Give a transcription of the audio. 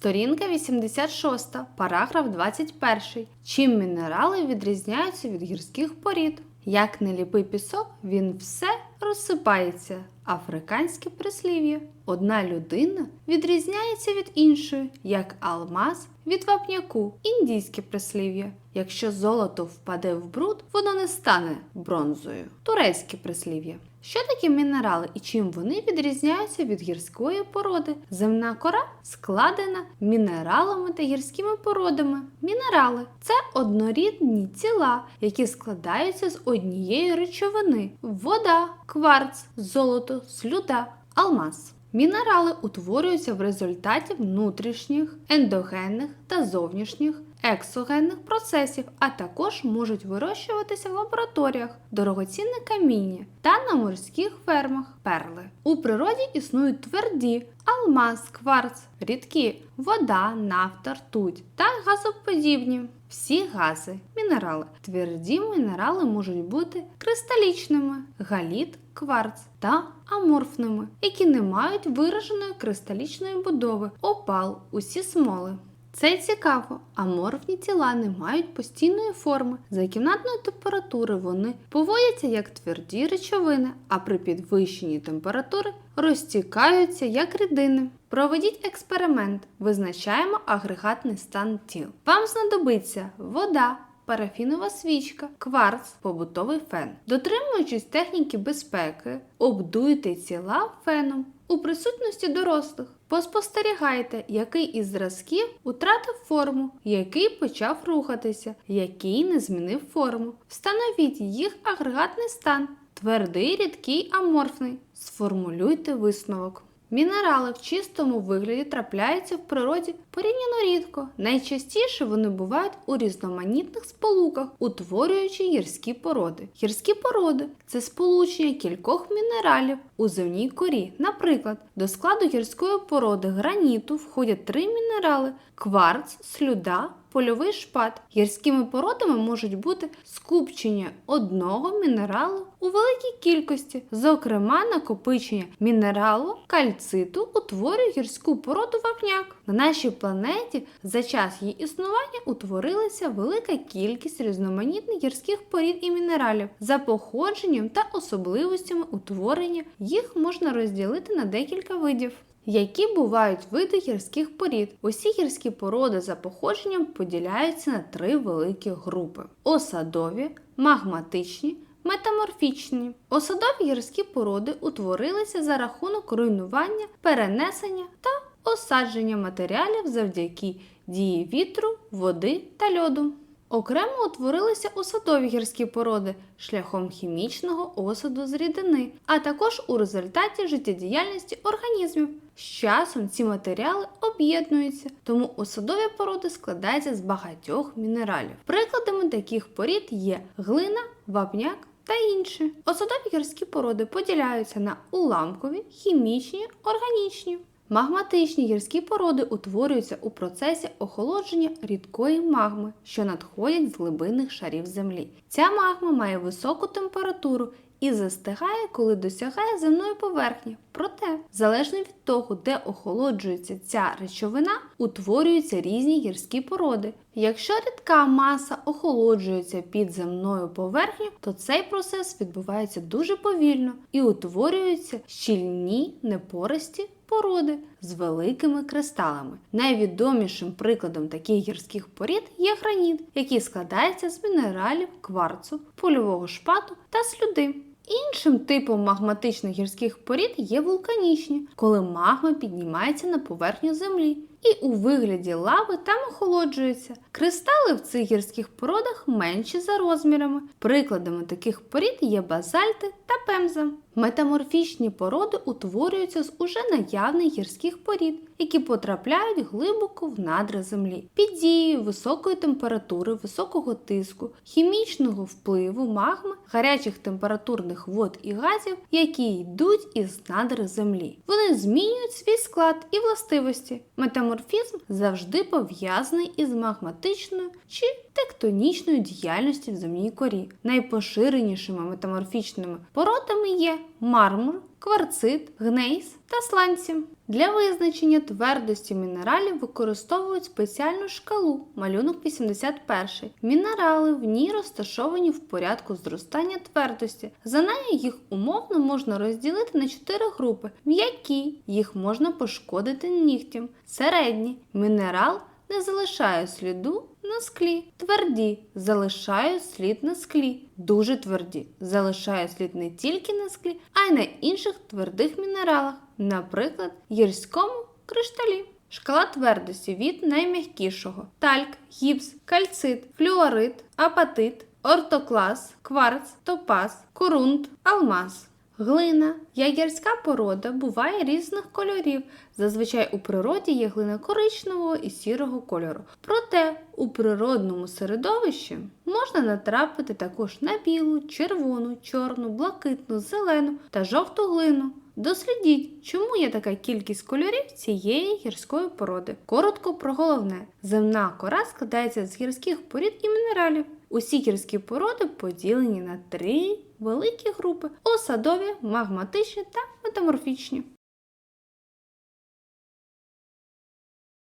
Сторінка 86, параграф 21. Чим мінерали відрізняються від гірських порід? Як не ліпий пісок, він все розсипається. Африканське прислів'я. Одна людина відрізняється від іншої, як алмаз від вапняку. Індійське прислів'я. Якщо золото впаде в бруд, воно не стане бронзою. Турецьке прислів'я. Що таке мінерали і чим вони відрізняються від гірської породи? Земна кора складена мінералами та гірськими породами. Мінерали це однорідні тіла, які складаються з однієї речовини: вода, кварц, золото, слюда, алмаз. Мінерали утворюються в результаті внутрішніх, ендогенних та зовнішніх ексогенних процесів, а також можуть вирощуватися в лабораторіях, дорогоцінне каміння та на морських фермах перли. У природі існують тверді алмаз, кварц, рідкі, вода, нафта, ртуть та газоподібні. Всі гази, мінерали. Тверді мінерали можуть бути кристалічними, галіт, кварц та аморфними, які не мають вираженої кристалічної будови, опал, усі смоли. Це цікаво, аморфні тіла не мають постійної форми. За кімнатної температури вони поводяться як тверді речовини, а при підвищенні температури розтікаються як рідини. Проведіть експеримент, визначаємо агрегатний стан тіл. Вам знадобиться вода, парафінова свічка, кварц, побутовий фен. Дотримуючись техніки безпеки, обдуйте тіла феном у присутності дорослих. Поспостерігайте, який із зразків утратив форму, який почав рухатися, який не змінив форму. Встановіть їх агрегатний стан. Твердий, рідкий, аморфний. Сформулюйте висновок. Мінерали в чистому вигляді трапляються в природі порівняно рідко. Найчастіше вони бувають у різноманітних сполуках, утворюючи гірські породи. Гірські породи це сполучення кількох мінералів у земній корі. Наприклад, до складу гірської породи граніту входять три мінерали: кварц, слюда. Польовий шпат. Гірськими породами можуть бути скупчення одного мінералу у великій кількості, зокрема, накопичення мінералу кальциту утворює гірську породу вапняк. На нашій планеті за час її існування утворилася велика кількість різноманітних гірських порід і мінералів. За походженням та особливостями утворення їх можна розділити на декілька видів. Які бувають види гірських порід? Усі гірські породи за походженням поділяються на три великі групи: осадові, магматичні, метаморфічні. Осадові гірські породи утворилися за рахунок руйнування, перенесення та осадження матеріалів завдяки дії вітру, води та льоду. Окремо утворилися осадові гірські породи шляхом хімічного осаду з рідини, а також у результаті життєдіяльності організмів. З часом ці матеріали об'єднуються, тому осадові породи складаються з багатьох мінералів. Прикладами таких порід є глина, вапняк та інші. Осадові гірські породи поділяються на уламкові, хімічні, органічні. Магматичні гірські породи утворюються у процесі охолодження рідкої магми, що надходять з глибинних шарів землі. Ця магма має високу температуру і застигає, коли досягає земної поверхні. Проте, залежно від того, де охолоджується ця речовина, утворюються різні гірські породи. Якщо рідка маса охолоджується під земною поверхнею, то цей процес відбувається дуже повільно і утворюються щільні непористі породи з великими кристалами. Найвідомішим прикладом таких гірських порід є граніт, який складається з мінералів, кварцу, польового шпату та слюди. Іншим типом магматичних гірських порід є вулканічні, коли магма піднімається на поверхню землі і у вигляді лави там охолоджується. Кристали в цих гірських породах менші за розмірами. Прикладами таких порід є базальти та пемза. Метаморфічні породи утворюються з уже наявних гірських порід, які потрапляють глибоко в надра землі. Під дією високої температури, високого тиску, хімічного впливу магми, гарячих температурних вод і газів, які йдуть із надр землі. Вони змінюють свій склад і властивості. Метаморфізм завжди пов'язаний із магматичною чи тектонічною діяльністю в земній корі. Найпоширенішими метаморфічними породами є мармур, кварцит, гнейс та сланці. Для визначення твердості мінералів використовують спеціальну шкалу малюнок 81. Мінерали в ній розташовані в порядку зростання твердості. За нею їх умовно можна розділити на чотири групи. М'які їх можна пошкодити нігтем. Середні мінерал не залишає сліду на склі. Тверді залишають слід на склі. Дуже тверді залишають слід не тільки на склі, а й на інших твердих мінералах, наприклад, гірському кришталі. Шкала твердості від найм'якішого: тальк, гіпс, кальцит, флюорит, апатит, ортоклас, кварц, топаз, корунт, алмаз. Глина. Ягерська порода буває різних кольорів. Зазвичай у природі є глина коричневого і сірого кольору. Проте у природному середовищі можна натрапити також на білу, червону, чорну, блакитну, зелену та жовту глину. Дослідіть, чому є така кількість кольорів цієї гірської породи. Коротко про головне: земна кора складається з гірських порід і мінералів. Усі гірські породи поділені на три великі групи: осадові, магматичні та метаморфічні.